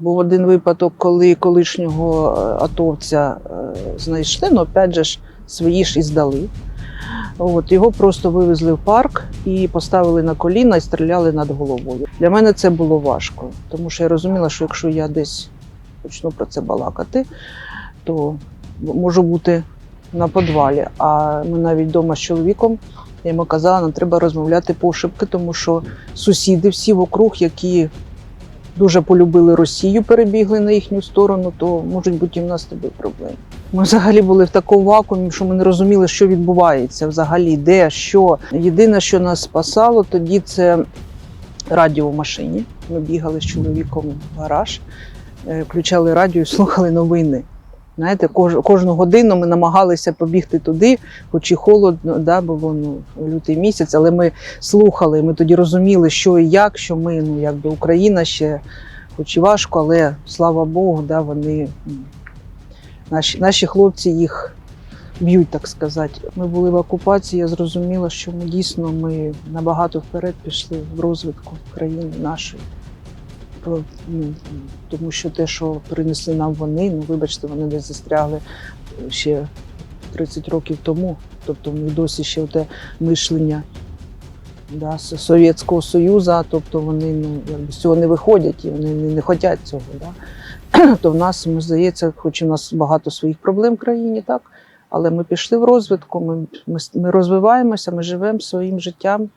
Був один випадок, коли колишнього е, атовця е, знайшли, ну опять же ж свої ж і здали. От, його просто вивезли в парк і поставили на коліна і стріляли над головою. Для мене це було важко, тому що я розуміла, що якщо я десь почну про це балакати, то можу бути на подвалі. А ми навіть вдома з чоловіком я йому казала, нам треба розмовляти пошепки, тому що сусіди всі вокруг, які дуже полюбили Росію, перебігли на їхню сторону, то можуть бути і в нас тобі проблеми. Ми взагалі були в такому вакуумі, що ми не розуміли, що відбувається взагалі, де, що. Єдине, що нас спасало тоді, це радіо в машині. Ми бігали з чоловіком в гараж, е, включали радіо і слухали новини. Знаєте, кож, кожну годину ми намагалися побігти туди, хоч і холодно, да, було ну, лютий місяць, але ми слухали. Ми тоді розуміли, що і як, що ми, ну якби Україна ще, хоч і важко, але слава Богу, да, вони наші, наші хлопці їх б'ють, так сказати. Ми були в окупації, я зрозуміла, що ми дійсно ми набагато вперед пішли в розвитку країни нашої. Про- ну, Тому що те, що принесли нам вони, ну вибачте, вони десь застрягли ще 30 років тому. Тобто ми досі ще те мишлення да, Совєтського Союзу, тобто вони ну, якби з цього не виходять і вони не, не хочуть цього. Да. То в нас, мені здається, хоч у нас багато своїх проблем в країні, так, але ми пішли в розвитку, ми, ми, ми розвиваємося, ми живемо своїм життям.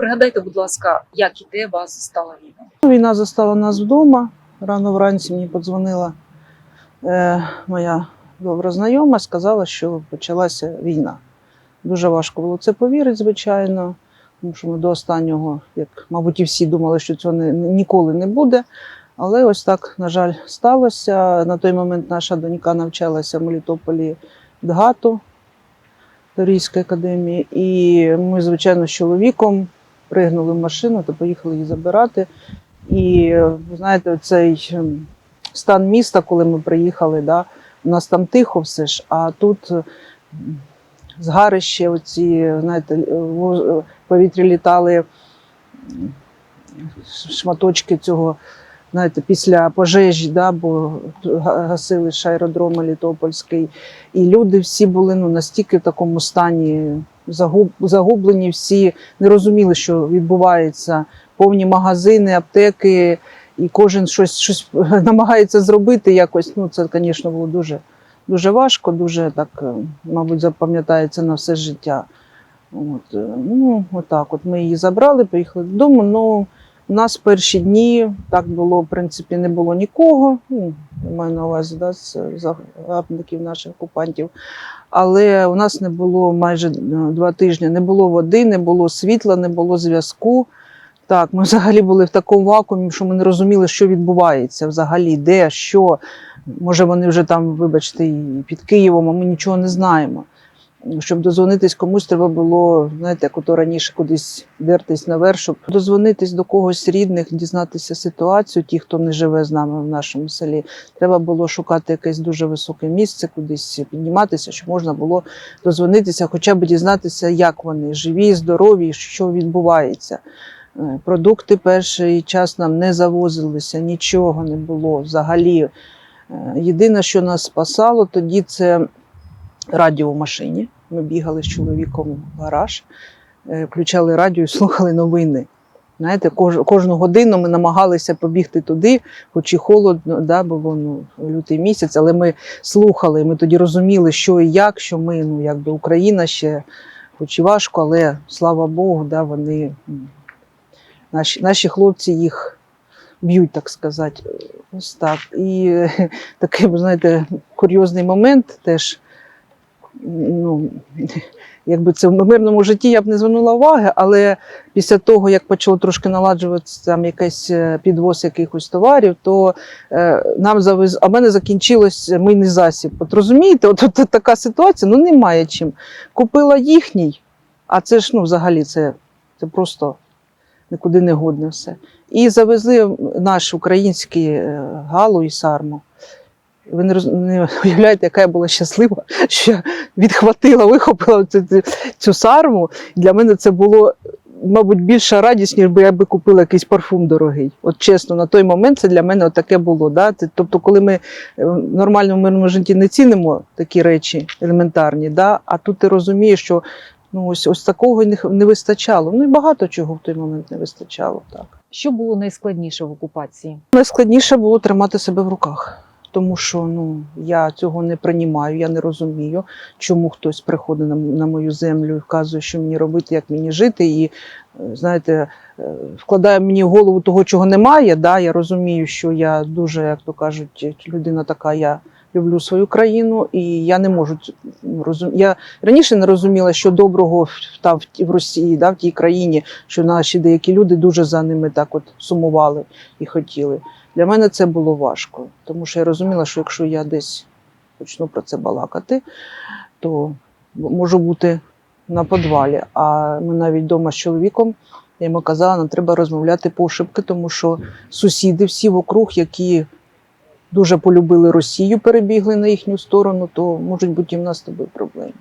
Пригадайте, будь ласка, як і де вас стала війна? Війна застала нас вдома. Рано вранці мені подзвонила е, моя добра знайома, сказала, що почалася війна. Дуже важко було це повірити, звичайно, тому що ми до останнього, як, мабуть, і всі думали, що цього не, ніколи не буде. Але ось так, на жаль, сталося. На той момент наша донька навчалася в Мелітополі ДГАТу Торійської академії. І ми, звичайно, з чоловіком пригнули в машину та поїхали її забирати. І ви знаєте, цей ем, стан міста, коли ми приїхали, да, у нас там тихо все ж, а тут е, згарище, оці, знаєте, е, воз- е, в повітрі літали шматочки цього. Знаєте, після пожежі, да, бо гасили ж аеродром Мелітопольський, і люди всі були ну, настільки в такому стані загублені, всі не розуміли, що відбувається повні магазини, аптеки, і кожен щось, щось намагається зробити якось. Ну, це, звісно, було дуже, дуже важко, дуже так, е, мабуть, запам'ятається на все життя. От, е, ну, отак. От ми її забрали, поїхали додому. Ну, у нас перші дні так було, в принципі, не було нікого. Ну, я маю на увазі да, з загарбників наших окупантів. Але у нас не було майже е, два тижні, не було води, не було світла, не було зв'язку. Так, ми взагалі були в такому вакуумі, що ми не розуміли, що відбувається взагалі, де, що. Може, вони вже там, вибачте, під Києвом, а ми нічого не знаємо. Щоб дозвонитись комусь, треба було, знаєте, як ото раніше кудись дертись наверх, щоб дозвонитись до когось рідних, дізнатися ситуацію, ті, хто не живе з нами в нашому селі. Треба було шукати якесь дуже високе місце, кудись підніматися, щоб можна було дозвонитися, хоча б дізнатися, як вони живі, здорові, що відбувається. Е, Продукти перший час нам не завозилися, нічого не було взагалі. Е, Єдине, що нас спасало тоді, це радіо в машині. Ми бігали з чоловіком в гараж, е, включали радіо і слухали новини. Знаєте, кож, кожну годину ми намагалися побігти туди, хоч і холодно, да, було ну, лютий місяць, але ми слухали. Ми тоді розуміли, що і як, що ми, ну, якби Україна ще, хоч і важко, але слава Богу, да, вони, наші, наші хлопці їх б'ють, так сказати. Ось так. І е, такий, знаєте, курйозний момент теж. Ну, якби це в мирному житті я б не звернула уваги, але після того, як почало трошки наладжуватися там якийсь е, підвоз якихось товарів, то е, нам завез, а в мене закінчилось мийний засіб. От розумієте, от, от, така ситуація, ну немає чим. Купила їхній, а це ж ну, взагалі це, це просто нікуди не годне все. І завезли наш український е, галу і сарму. Ви не, роз... не уявляєте, яка я була щаслива, що я відхватила, вихопила цю, цю- сарму. Для мене це було мабуть, більша радість, ніж би я би купила якийсь парфум дорогий. От чесно, на той момент це для мене таке було. Да? Тобто, коли ми е, в нормальному мирному житті не цінимо такі речі елементарні, да? а тут ти розумієш, що ну, ось, ось такого не, не вистачало. Ну і багато чого в той момент не вистачало. Так. Що було найскладніше в окупації? Найскладніше було тримати себе в руках, тому що ну, я цього не приймаю, я не розумію, чому хтось приходить на, на мою землю і вказує, що мені робити, як мені жити, і е, знаєте, е, вкладає мені в голову того, чого немає. Да? Я розумію, що я дуже, як то кажуть, людина така, я люблю свою країну, і я не можу розум... Я раніше не розуміла, що доброго в, та, в, в Росії, да, в тій країні, що наші деякі люди дуже за ними так от сумували і хотіли. Для мене це було важко, тому що я розуміла, що якщо я десь почну про це балакати, то можу бути на подвалі. А ми навіть вдома з чоловіком, я йому казала, нам треба розмовляти пошепки, тому що сусіди всі вокруг, які дуже полюбили Росію, перебігли на їхню сторону, то можуть бути і в нас з тобою проблеми.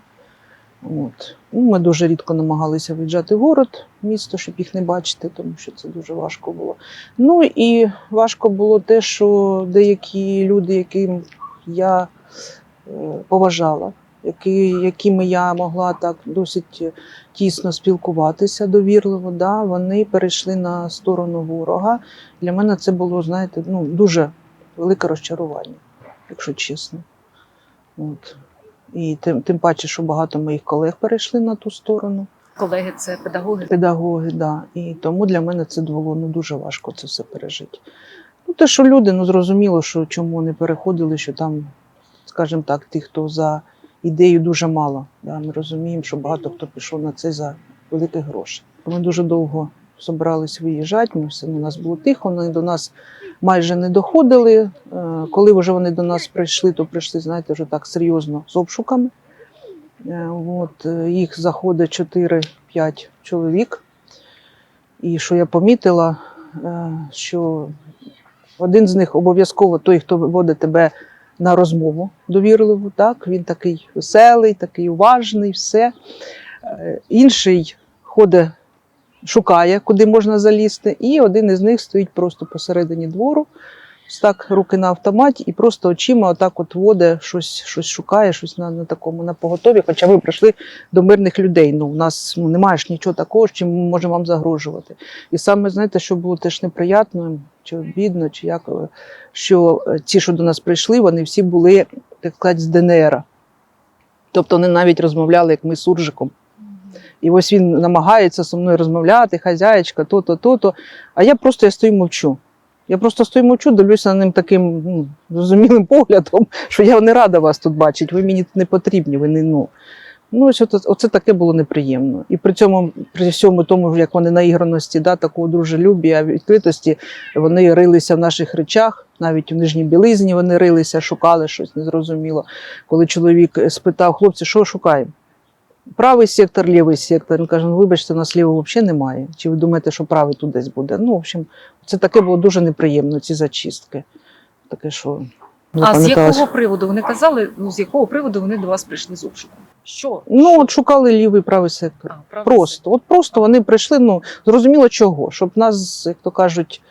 От. Ну, ми дуже рідко намагалися виїжджати в город, місто, щоб їх не бачити, тому що це дуже важко було. Ну і важко було те, що деякі люди, яким я е, поважала, які, якими я могла так досить тісно спілкуватися довірливо, да, вони перейшли на сторону ворога. Для мене це було, знаєте, ну, дуже велике розчарування, якщо чесно. От. І тим, тим паче, що багато моїх колег перейшли на ту сторону Колеги, це педагоги. педагоги, да. І тому для мене це було ну, дуже важко це все пережити. Ну, те, що люди, ну зрозуміло, що чому вони переходили, що там, скажімо так, тих, хто за ідею дуже мало. Да. Ми розуміємо, що багато хто пішов на це за великі гроші. Ми дуже довго збирались виїжджати, ми все у нас було тихо, вони до нас майже не доходили. Е, Коли вже вони до нас прийшли, то прийшли, знаєте, вже так серйозно з обшуками. Е, От, е, їх заходить 4-5 чоловік. І що я помітила, що один з них обов'язково той, хто виводить тебе на розмову довірливу, так? він такий веселий, такий уважний, все. Інший ходить, шукає, куди можна залізти, і один із них стоїть просто посередині двору, так руки на автоматі, і просто очима отак от водить, щось, щось шукає, щось на, на такому на поготові. Хоча ви прийшли до мирних людей. Ну, у нас ну, немає ж нічого такого, чим ми можемо вам загрожувати. І саме знаєте, що було теж неприятно, чи обідно, чи як, е, що е, ті, що до нас прийшли, вони всі були, так сказати, з ДНР. Тобто вони навіть розмовляли, як ми з Суржиком. І ось він намагається зі мною розмовляти, хазяєчка, то-то, то-то. А я просто я стою мовчу. Я просто стою мовчу, дивлюся на ним таким ну, зрозумілим поглядом, що я не рада вас тут бачити, ви мені тут не потрібні, ви не ну. Ну, ось оце, оце таке було неприємно. І при цьому, при всьому тому, як вони наіграності, да, такого дружелюбія, відкритості, вони рилися в наших речах, навіть в нижній білизні вони рилися, шукали щось незрозуміло. Коли чоловік спитав, хлопці, що шукаємо? Правий сектор, лівий сектор. Він каже: ну вибачте, у нас лівого взагалі немає. Чи ви думаєте, що правий тут десь буде? Ну, в общем, це таке було дуже неприємно, ці зачистки. Таке, що А з якого приводу вони казали, ну з якого приводу вони до вас прийшли з обшуком? Що? Ну, от шукали лівий правий сектор. А, правда, Просто, от просто вони прийшли, ну зрозуміло чого, щоб нас, як то кажуть,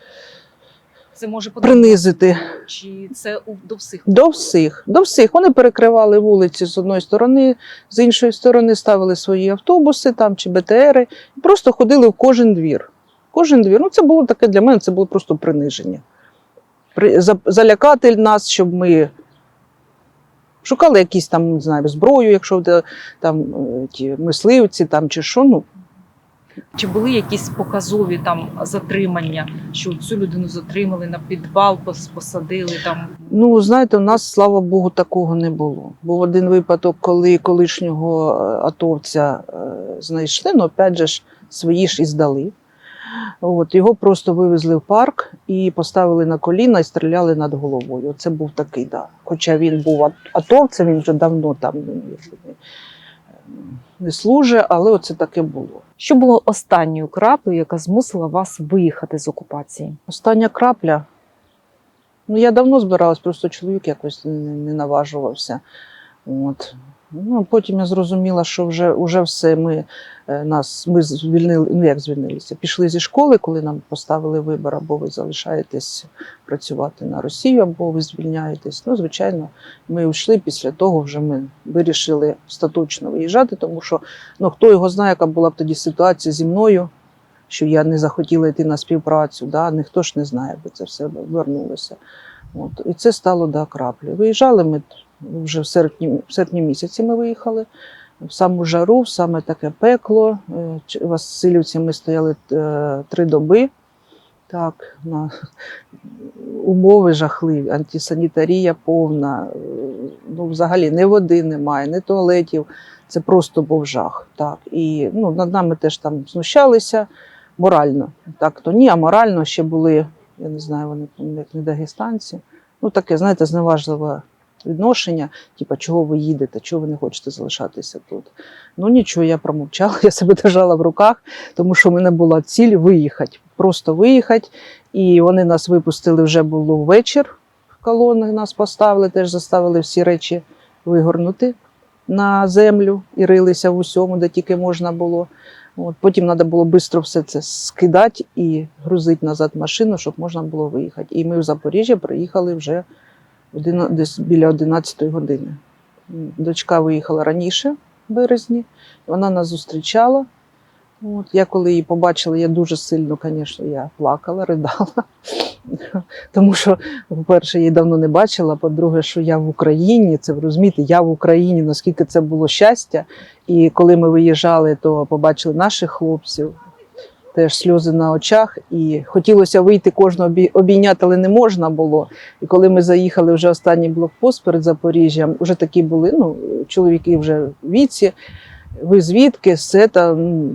це може принизити Чи це у- до всіх? до всіх. До всіх. Вони перекривали вулиці з одної сторони, з іншої сторони ставили свої автобуси там чи БТРи, і просто ходили в кожен двір. Кожен двір. Ну, це було таке для мене, це було просто приниження. При, за, залякати нас, щоб ми шукали якісь там, не знаю, зброю, якщо там е, ті мисливці там, чи що. Ну, Чи були якісь показові там затримання, що цю людину затримали на підвал, посадили там? Ну, знаєте, у нас, слава Богу, такого не було. Був один випадок, коли колишнього е, атовця е, знайшли, ну, опять же ж, свої ж і здали. От, його просто вивезли в парк і поставили на коліна і стріляли над головою. Це був такий, да. Хоча він був атовцем, він вже давно там не, не служить, але оце таке було. Що було останньою краплею, яка змусила вас виїхати з окупації? Остання крапля. Ну, я давно збиралась, просто чоловік якось не, наважувався. От. Ну, потім я зрозуміла, що вже, вже все. Ми, е, нас, ми звільнили, ну як звільнилися, пішли зі школи, коли нам поставили вибір, або ви залишаєтесь працювати на Росію, або ви звільняєтесь. Ну, звичайно, ми йшли після того, вже ми вирішили остаточно виїжджати, тому що ну, хто його знає, яка була б тоді ситуація зі мною, що я не захотіла йти на співпрацю. Да? Ніхто ж не знає, бо це все вернулося. От. І це стало да, краплею. Виїжджали ми вже в серпні, в серпні місяці ми виїхали. В саму жару, в саме таке пекло. Е, В Васильівці ми стояли е, три доби. Так, на умови жахливі, антисанітарія повна. е, Ну, взагалі ні води немає, ні туалетів. Це просто був жах. Так. І ну, над нами теж там знущалися морально. Так, то ні, а морально ще були, я не знаю, вони як не дагестанці. Ну, таке, знаєте, зневажливе відношення, типу, чого ви їдете, чого ви не хочете залишатися тут. Ну нічого, я промовчала, я себе держала в руках, тому що в мене була ціль виїхати, просто виїхати. І вони нас випустили вже було вечір. Колони нас поставили, теж заставили всі речі вигорнути на землю і рилися в усьому, де тільки можна було. От, потім треба було швидко все це скидати і грузити назад машину, щоб можна було виїхати. І ми в Запоріжжя приїхали вже одина- десь біля 11 години. Дочка виїхала раніше, в березні, вона нас зустрічала. От, я коли її побачила, я дуже сильно, звісно, я плакала, ридала. Тому що, по-перше, її давно не бачила. По-друге, що я в Україні, це ви розумієте, я в Україні, наскільки це було щастя. І коли ми виїжджали, то побачили наших хлопців, теж сльози на очах. І хотілося вийти кожного обійняти, але не можна було. І коли ми заїхали вже останній блокпост перед Запоріжжям, вже такі були ну, чоловіки вже в віці. Ви звідки? Все та ну,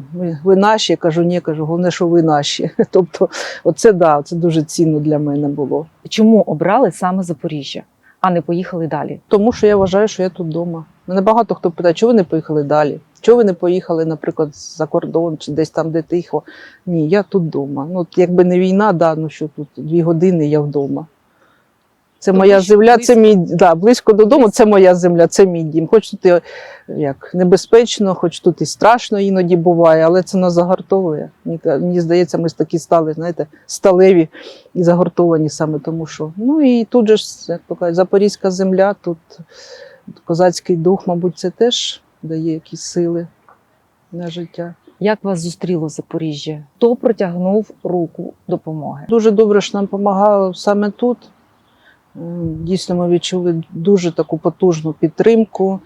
ви наші. Я кажу, ні, кажу, головне, що ви наші. Тобто, оце да, це дуже цінно для мене було. Чому обрали саме Запоріжжя, а не поїхали далі? Тому що я вважаю, що я тут вдома. Мене багато хто питає, чого ви не поїхали далі? Чого ви не поїхали, наприклад, за кордон чи десь там, де тихо? Ні, я тут вдома. Ну, якби не війна, да, ну що тут дві години я вдома. Це Тобто моя земля, це близько? мій да, близько додому, це моя земля, це мій дім. Хоч тут і, як небезпечно, хоч тут і страшно іноді буває, але це нас загартовує. Мені, здається, ми такі стали, знаєте, сталеві і загортовані саме тому, що. Ну і тут же ж, як то кажуть, Запорізька земля, тут козацький дух, мабуть, це теж дає якісь сили на життя. Як вас зустріло Запоріжжя? Хто протягнув руку допомоги? Дуже добре, що нам допомагало саме тут. Дійсно, ми відчули дуже таку потужну підтримку.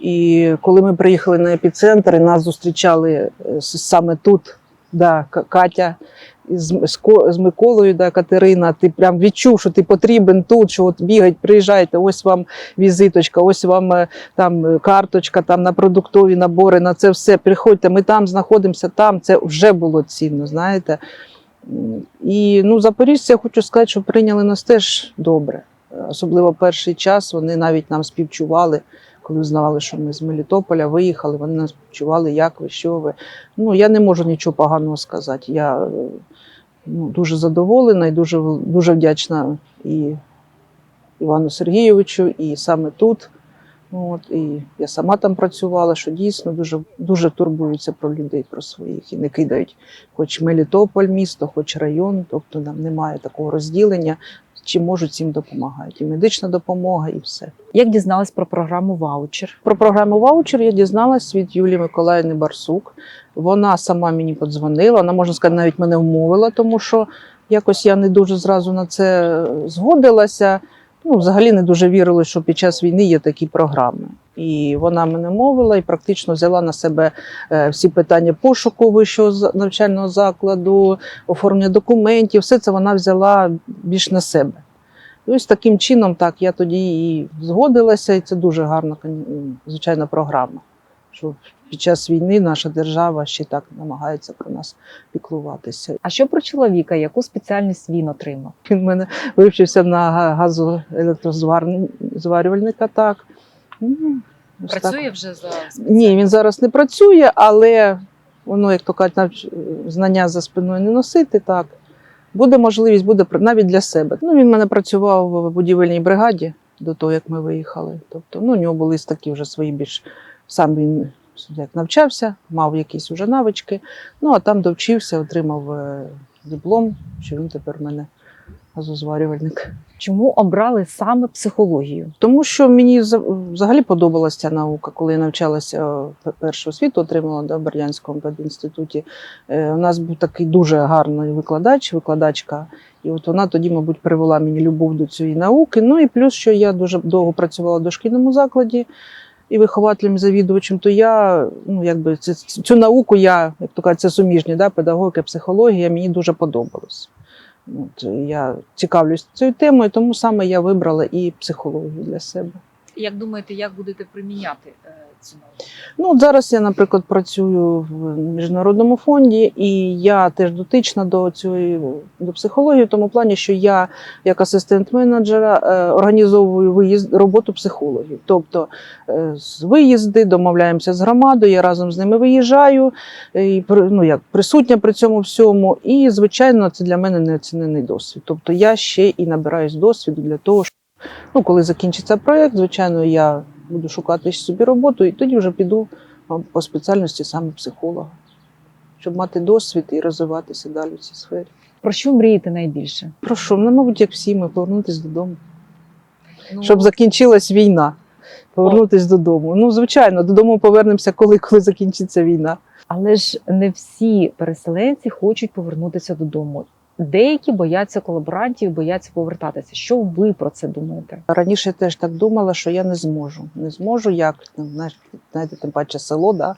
І коли ми приїхали на епіцентр, і нас зустрічали е, саме тут, да, Катя з, з, Миколою, да, Катерина, ти прям відчув, що ти потрібен тут, що от бігать, приїжджайте, ось вам візиточка, ось вам е, там е, карточка там, на продуктові набори, на це все. Приходьте, ми там знаходимося, там. Це вже було цінно, знаєте. І ну, запоріжці, я хочу сказати, що прийняли нас теж добре. Особливо перший час вони навіть нам співчували, коли знали, що ми з Мелітополя виїхали. Вони нас співчували, як ви, що ви. Ну, я не можу нічого поганого сказати. Я ну, дуже задоволена і дуже, дуже вдячна і Івану Сергійовичу, і саме тут. От, і я сама там працювала, що дійсно дуже, дуже турбуються про людей, про своїх і не кидають хоч Мелітополь місто, хоч район, тобто нам немає такого розділення, чим можуть цим допомагати. І медична допомога, і все. Як дізналась про програму ваучер? Про програму ваучер я дізналась від Юлії Миколаївни Барсук. Вона сама мені подзвонила. Вона, можна сказати, навіть мене вмовила, тому що якось я не дуже зразу на це згодилася. Ну, взагалі не дуже вірила, що під час війни є такі програми. І вона мене мовила і практично взяла на себе е, всі питання пошуку вищого навчального закладу, оформлення документів. Все це вона взяла більш на себе. І ось таким чином, так, я тоді і згодилася, і це дуже гарна, звичайно, програма. Що під час війни наша держава ще так намагається про нас піклуватися. А що про чоловіка? Яку спеціальність він отримав? Він мене вивчився на га- газоелектрозварювальника, так. Ну, так. вже за Ні, він зараз не працює, але воно, як то кажуть, знання за спиною не носити, так. Буде можливість, буде навіть для себе. Ну, він в мене працював в будівельній бригаді до того, як ми виїхали. Тобто, ну, у нього були такі вже свої більш сам він як навчався, мав якісь уже навички. Ну а там довчився, отримав е, диплом, що він тепер в мене газозварювальник. Чому обрали саме психологію? Тому що мені за- взагалі подобалася ця наука, коли я навчалася е, першу освіту, отримала да, в Бердянському педінституті. Е, У нас був такий дуже гарний викладач, викладачка, і от вона тоді, мабуть, привела мені любов до цієї науки. Ну і плюс, що я дуже довго працювала в дошкільному закладі і вихователем, завідувачем, то я ну, якби це, цю науку я, як то кажуть, це суміжні, да, педагогіка, психологія, мені дуже подобалось. От, я цікавлюсь цією темою, тому саме я вибрала і психологію для себе. Як думаєте, як будете приміняти Ну, от зараз я, наприклад, працюю в міжнародному фонді, і я теж дотична до цієї до психології, в тому плані, що я, як асистент менеджера, е, організовую виїзд роботу психологів. Тобто е, з виїзди, домовляємося з громадою, я разом з ними виїжджаю, е, і ну, як присутня при цьому всьому. І, звичайно, це для мене неоцінений досвід. Тобто я ще і набираюсь досвіду для того, щоб ну, коли закінчиться проєкт, звичайно, я буду шукати собі роботу, і тоді вже піду по спеціальності саме психолога, щоб мати досвід і розвиватися далі в цій сфері. Про що мрієте найбільше? Про що? Ну, мабуть, як всі ми повернутися додому, Ну, щоб закінчилась війна. Повернутися додому. Ну, звичайно, додому повернемося, коли, коли закінчиться війна. Але ж не всі переселенці хочуть повернутися додому. Деякі бояться колаборантів, бояться повертатися. Що ви про це думаєте? Раніше я теж так думала, що я не зможу. Не зможу, як знаєте, тим паче село, да,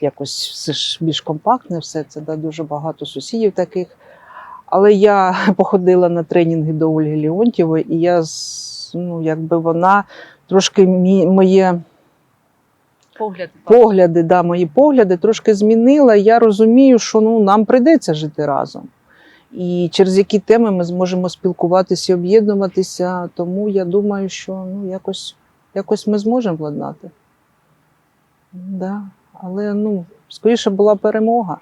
якось все ж більш компактне, все це да, дуже багато сусідів таких. Але я походила на тренінги до Ольги Леонтьєвої, і я ну, якби вона трошки мі, моє Погляд погляди, да, мої погляди трошки змінила. Я розумію, що ну, нам прийдеться жити разом. І через які теми ми зможемо спілкуватися і об'єднуватися. Тому я думаю, що ну, якось, якось ми зможемо владнати. Да. Але ну, скоріше була перемога.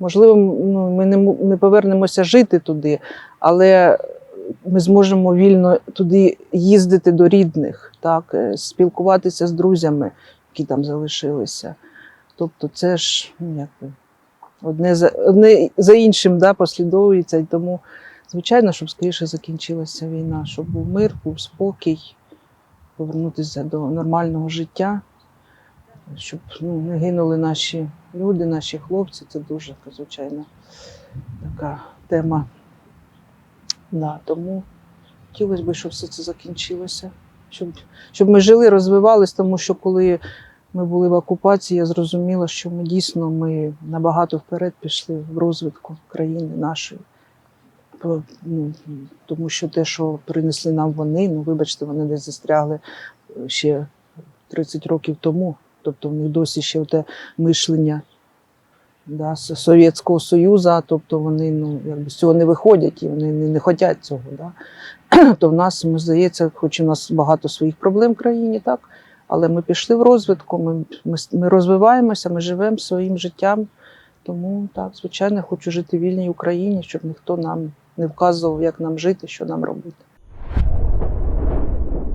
Можливо, ну, ми не, не повернемося жити туди, але ми зможемо вільно туди їздити до рідних, так, е, спілкуватися з друзями, які там залишилися. Тобто, це ж ну, якби, одне за, одне за іншим да, послідовується. І тому, звичайно, щоб скоріше закінчилася війна, щоб був мир, був спокій, повернутися до нормального життя, щоб ну, не гинули наші люди, наші хлопці. Це дуже, звичайно, така тема. Да, тому хотілося б, щоб все це закінчилося. Щоб, щоб ми жили, розвивались, тому що коли ми були в окупації, я зрозуміла, що ми дійсно ми набагато вперед пішли в розвитку країни нашої. Ну, тому що те, що принесли нам вони, ну вибачте, вони десь застрягли е, ще 30 років тому. Тобто в них досі ще те мишлення да, Совєтського Союзу, тобто вони ну, якби з цього не виходять і вони не, не хочуть цього. Да. То в нас, мені здається, хоч у нас багато своїх проблем в країні, так, але ми пішли в розвитку, ми, ми, ми розвиваємося, ми живемо своїм життям. Тому так, звичайно, хочу жити в вільній Україні, щоб ніхто нам не вказував, як нам жити, що нам робити.